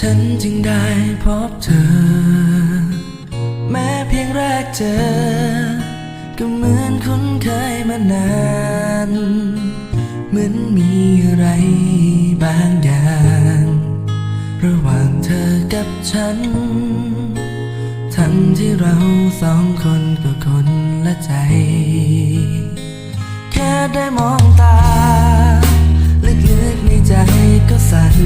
ฉันจึงได้พบเธอ แม้เพียงแรกเจอ ก็เหมือนคุ้นเคยมานาน เหมือนมีอะไรบางอย่าง ระหว่างเธอกับฉัน ทั้งที่เราสองคนก็คนละใจ แค่ได้มองตา ลึกๆในใจก็สั่น